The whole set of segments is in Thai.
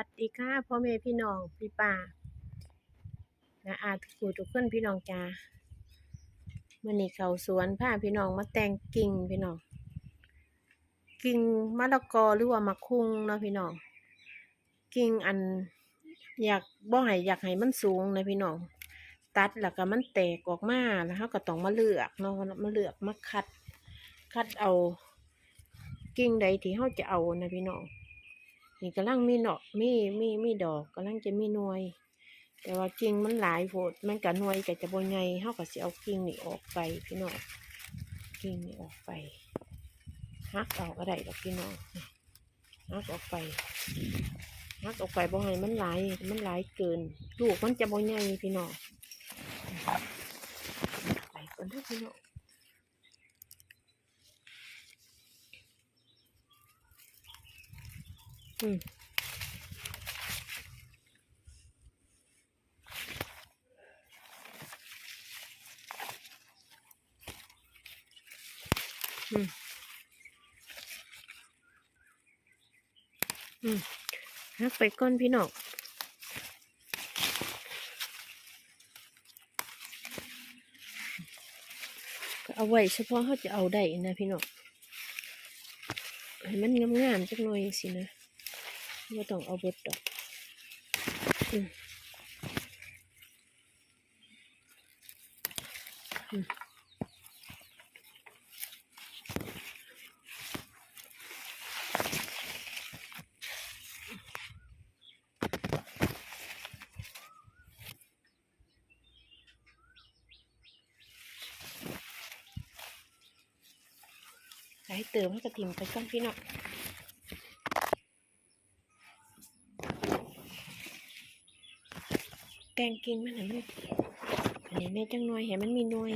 วัสดีค่ะพ่อแม่พี่น้องพี่ป้าและอาทุกผู้ทุกคนพี่น้องจ้ามื่อนี้เขาสวนพาพี่น้องมาแต่งกิ่งพี่น้องกิ่งมะละกอหรือว่ามะคุงเนาะพี่น้องกิ่งอันอยากบ่ให้อยากให้มันสูงนะพี่น้องตัดแล้วก็มันแตกออกมาแล้วเราก็ต้องมาเลือกเนาะมาเลือกมาคัด คัดเอา กิ่งใดที่เราจะเอานะพี่น้อง นี่กำลังมีเนาะมีมีมีดอกกำลังจะมีหน่วย แต่ว่ากิ่งมันหลายโพดมันกับหน่วยก็จะบ่ใหญ่เฮาก็สิเอากิ่งนี่ออกไปพี่น้องกิ่งนี่ออกไปหักเอาก็ได้ดอกพี่น้องหักออกไปหักออกไปบ่ให้มันหลายมันหลายเกินลูกมันจะบ่ใหญ่พี่น้องไปก่อนเด้อพี่น้อง อืมอืม อืมฮักไปก้อนพี่นอกเอาไว้เฉพาะเขาจะเอาได้นะพี่นองให้มันงามๆจักหน่อยสินะ ไม่ต้องเอาเบิดดอกอืมอืมใส่เติมให้กระถิ่มไปก่อนพี่น้อง แกงกินมันไหนมันอันนี้แม่จังหน่อยเห็นมันมีหน่วย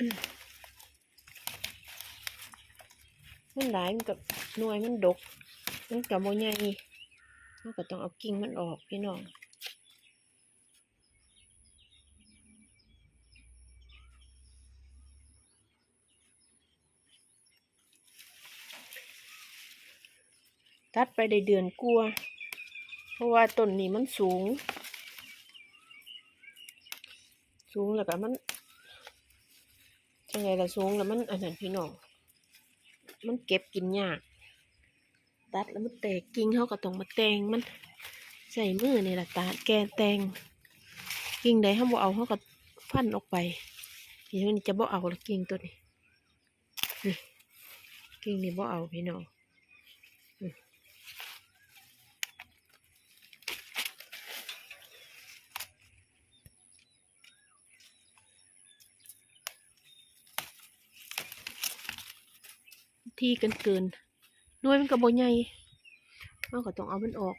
มันหลายมันกับหน่วยมันดก มันกับโมใหญ่เราก็ต้องเอากิ่งมันออกพี่น้องตัดไปได้เดือนกลัว เพราะว่าต้นนี้มันสูง สูงแล้วก็มัน จังไงละสูงแล้วมันอันนั้นพี่น้อง มันเก็บกินยากตัดแล้วมันแตกกิ่งเขาก็ต้องมาแตงมันใส่มือนี่แหละตัดแกนแตงกิ่งใดเขาบ่เอาเขาก็พันออกไปทีนี้จะบ่เอาละกิ่งตัวนี้นี่กิ่งนี่บ่เอาพี่น้อง ที่กันเกินหน่วยมันก็บ่ใหญ่เราก็ต้องเอามันออก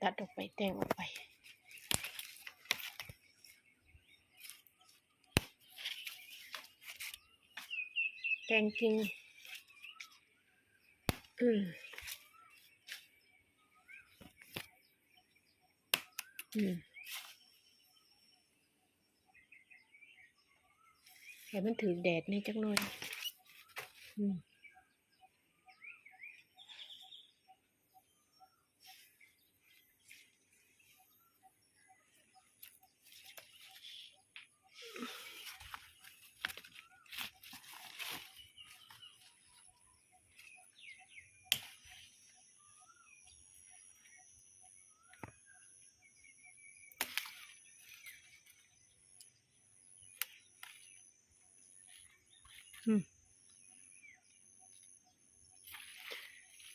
ตัดออกไปแต่งออกไปแต่งกิ่ง อืมอืมให้มันถือแดดในจักหน่อยอืม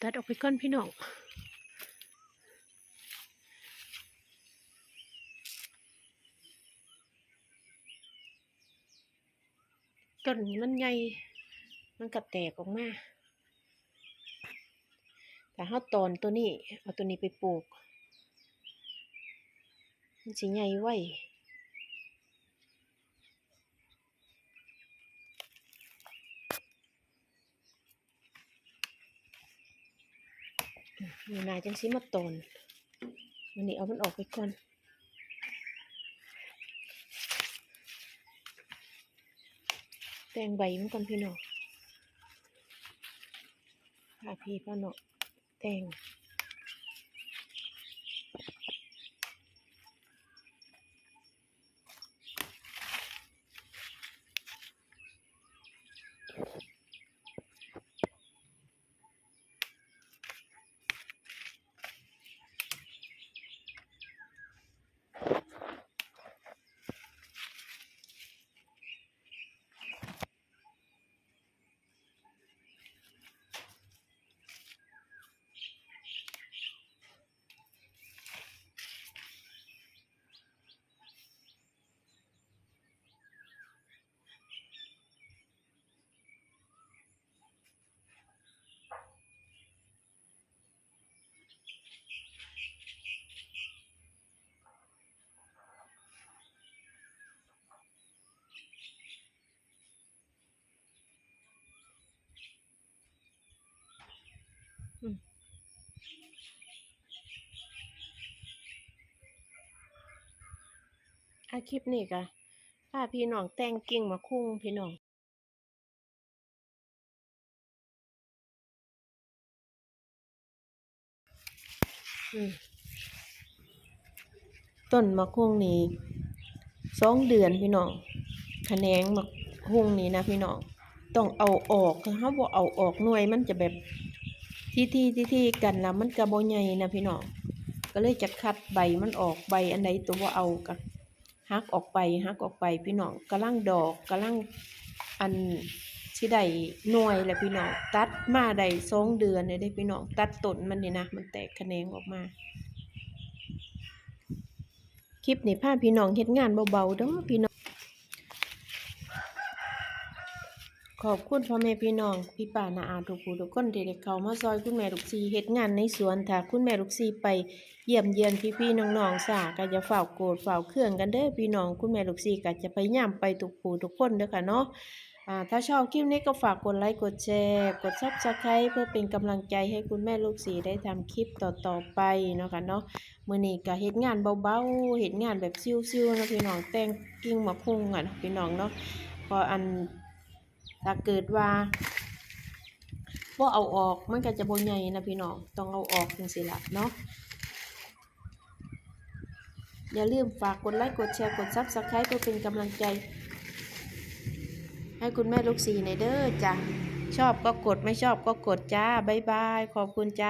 ตัดออกไปก่อนพี่น้องต้นมันใหญ่ มันกับแตกออกมาแต่ห้าตอนตัวนี้ เอาตัวนี้ไปปลูก มันสีใหญ่ไว้ มีนายจังสิมาตอนวันนี้เอามันออกไปก่อนแต่งใบมันก่อนพี่น้องพาพี่พ่อเนาะแต่ง อาคลิปนี้ก็พาพี่น้องแต่งกิ่งมาคุ้งพี่น้องอต้นมะคุ้งนี้สองเดือนพี่น้องแขนงมะคุ้งนี้นะพี่น้องต้องเอาออกคือเขาบ่เอาออกหน่วยมันจะแบบที่ที่ที่ที่กันแล้วมันกระโบใหญ่นะพี่น้องก็เลยจะคัดใบมันออกใบอันใดตัวบ่เอาก็ ฮักออกไปฮักออกไปพี่น้องกำลังดอกกำลังอันที่ได้หน่วยแหละพี่น้องตัดมาได้สองเดือนเลยได้พี่น้องตัดต้นมันนี่นะมันแตกแขนงออกมาคลิปนี้พาพี่น้องเฮ็ดงานเบาๆเด้อพี่น้อง ขอบคุณพ่อแม่พี่น้องพี่ป้านาอาทุกผู้ทุกคนที่ได้เข้ามาซอยคุณแม่ลูกซีเฮ็ดงานในสวนถ้าคุณแม่ลูกซีไปเยี่ยมเยียนพี่ๆน้องๆสาก็จะฝ้าวโกรธฝ้าวเครื่องกันเด้อพี่น้องคุณแม่ลูกซีก็จะพยายามไปทุกผู้ทุกคนเด้อค่ะเนาะถ้าชอบคลิปนี้ก็ฝากกดไลค์กดแชร์กด Subscribe เพื่อเป็นกำลังใจให้คุณแม่ลูกซีได้ทำคลิปต่อๆไปเนาะค่ะเนาะมือนี้ก็เฮ็ดงานเบาๆเฮ็ดงานแบบชิวๆนะพี่น้องแต่งกิ่งมะพุงอะพี่น้องเนาะพออัน ถ้าเกิดว่าว่าเอาออกมันก็จะบนใหญ่นะพี่น้อง ต้องเอาออกจริงสิละเนาะ อย่าลืมฝากกดไลค์ กดแชร์ กดซับสไครต์เพื่อเป็นกำลังใจ ให้คุณแม่ลูกสีในเด้อจ้ะ ชอบก็กดไม่ชอบก็กดจ้า บ๊ายบาย ขอบคุณจ้า